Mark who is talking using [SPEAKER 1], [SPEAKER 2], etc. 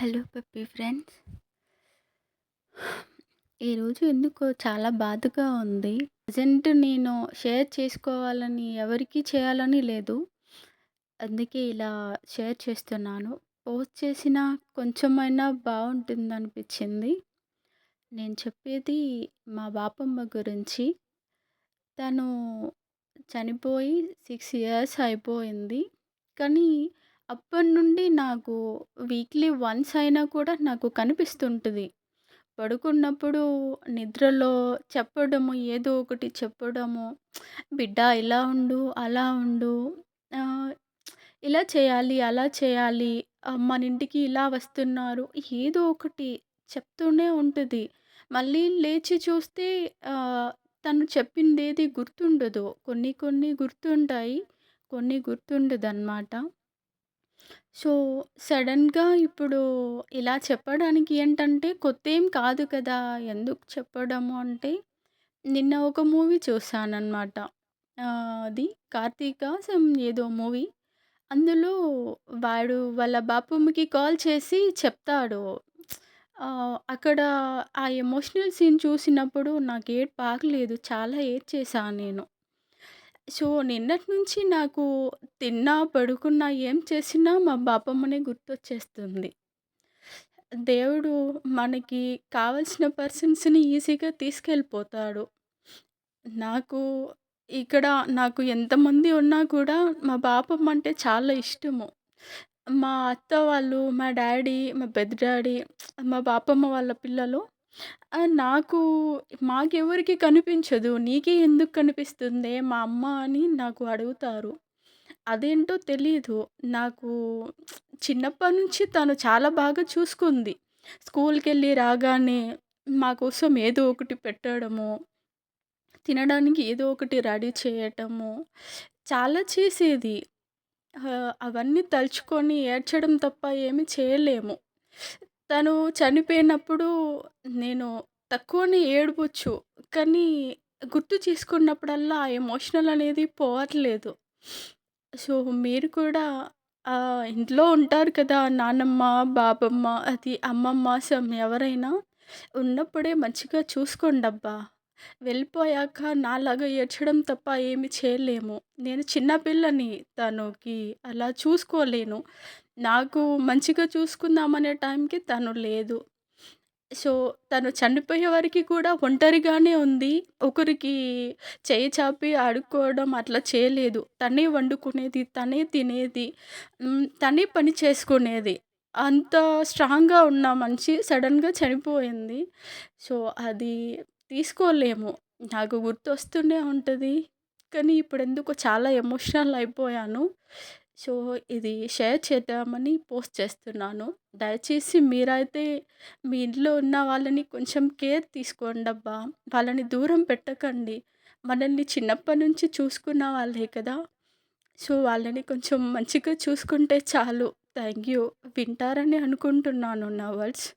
[SPEAKER 1] Hello puppy friends. ఈరోజు ఎందుకో చాలా బాధగా ఉంది. ప్రెజెంట్ నేను షేర్ చేసుకోవాలని ఎవరికీ చేయాలని లేదు. అందుకే ఇలా షేర్ చేస్తున్నాను. పోస్ట్ చేసినా కొంచెమైనా బావుంటుందనిపిచ్చింది. నేను చెప్పేది మా బాపమ్మ గురించి. తను చనిపోయి సిక్స్ ఇయర్స్ అయిపోయింది. కానీ అప్పటి నుండి నాకు వీక్లీ వన్స్ అయినా కూడా నాకు కనిపిస్తుంటుంది పడుకున్నప్పుడు నిద్రలో చెప్పడము, ఏదో ఒకటి చెప్పడము, బిడ్డ ఇలా ఉండు, అలా ఉండు, ఇలా చేయాలి, అలా చేయాలి, మన ఇంటికి ఇలా వస్తున్నారు. ఏదో ఒకటి చెప్తూనే ఉంటుంది మళ్ళీ లేచి చూస్తే తను తను చెప్పిందేది గుర్తుండదు. కొన్ని కొన్ని గుర్తుంటాయి. కొన్ని గుర్తుండదనమాట. సో, సడెన్‌గా ఇప్పుడు ఇలా చెప్పడానికి ఏంటంటే కొత్తేం కాదు కదా! ఎందుకు చెప్పడము అంటే, నిన్న ఒక మూవీ చూశాననమాట. ఆహ్, అది 'కార్తీక' సమ్ ఏదో మూవీ. అందులో వాడు వాళ్ళ బాపమ్మకి కాల్ చేసి చెప్తాడు. ఆహ్, అక్కడ ఆ ఎమోషనల్ సీన్ చూసినప్పుడు నాకు ఏడుపు ఆగలేదు. చాలా ఏడ్చేశా నేను. సో, నిన్నటి నుంచి నాకు తిన్నా, పడుకున్నా, ఏం చేసినా మా బాపమ్మనే గుర్తొచ్చేస్తుంది. దేవుడు మనకి కావాల్సిన పర్సన్స్‌ని ఈజీగా తీసుకెళ్ళిపోతాడు. నాకు ఇక్కడ నాకు ఎంతమంది ఉన్నా కూడా మా బాపమ్మ అంటే చాలా ఇష్టము. మా అత్త వాళ్ళు, మా డ్యాడీ, మా పెద్ద డ్యాడీ, మా బాపమ్మ వాళ్ళ పిల్లలు నాకు మాకెవరికీ కనిపించదు. నీకే ఎందుకు కనిపిస్తుందే మా అమ్మ అని నాకు అడుగుతారు. అదేంటో తెలీదు. నాకు చిన్నప్పటి నుంచి తను చాలా బాగా చూసుకుంది. స్కూల్‌కెళ్ళి రాగానే మా కోసం ఏదో ఒకటి పెట్టడము, తినడానికి ఏదో ఒకటి రెడీ చేయటము, చాలా చేసేది. ఆహ్, అవన్నీ తలుచుకొని ఏడ్చడం తప్ప ఏమి చేయలేము. తను చనిపోయినప్పుడు నేను తక్కువనే ఏడవచ్చు. కానీ గుర్తు చేసుకున్నప్పుడల్లా ఆ ఎమోషనల్ అనేది పోవట్లేదు. సో, మీరు కూడా ఇంట్లో ఉంటారు కదా! నానమ్మ, బాబమ్మ, అది అమ్మమ్మ సమ్ ఎవరైనా ఉన్నప్పుడే మంచిగా చూసుకోండబ్బా! వెళ్ళిపోయాక నాలాగా ఏడ్చడం తప్ప ఏమి చేయలేము. నేను చిన్నపిల్లని తనకి అలా చూసుకోలేను. నాకు మంచిగా చూసుకుందామనే టైంకి తను లేదు. సో, తను చనిపోయే వరకి కూడా ఒంటరిగానే ఉంది. ఒకరికి చేయి చాపి ఆడుకోవడం అట్లా చేయలేదు. తనే వండుకునేది, తనే తినేది, తనే పని చేసుకునేది. అంత స్ట్రాంగ్‌గా ఉన్న మనిషి సడన్గా చనిపోయింది. సో, అది తీసుకోలేము. నాకు గుర్తొస్తూనే ఉంటుంది కానీ ఇప్పుడు ఎందుకో చాలా ఎమోషనల్ అయిపోయాను. సో, ఇది షేర్ చేద్దామని పోస్ట్ చేస్తున్నాను. దయచేసి మీరైతే మీ ఇంట్లో ఉన్న వాళ్ళని కొంచెం కేర్ తీసుకోండబ్బా! వాళ్ళని దూరం పెట్టకండి. మనల్ని చిన్నప్పటి నుంచి చూసుకున్న వాళ్ళే కదా! సో, వాళ్ళని కొంచెం మంచిగా చూసుకుంటే చాలు. Thank you. వింటారని అనుకుంటున్నాను నా వర్డ్స్.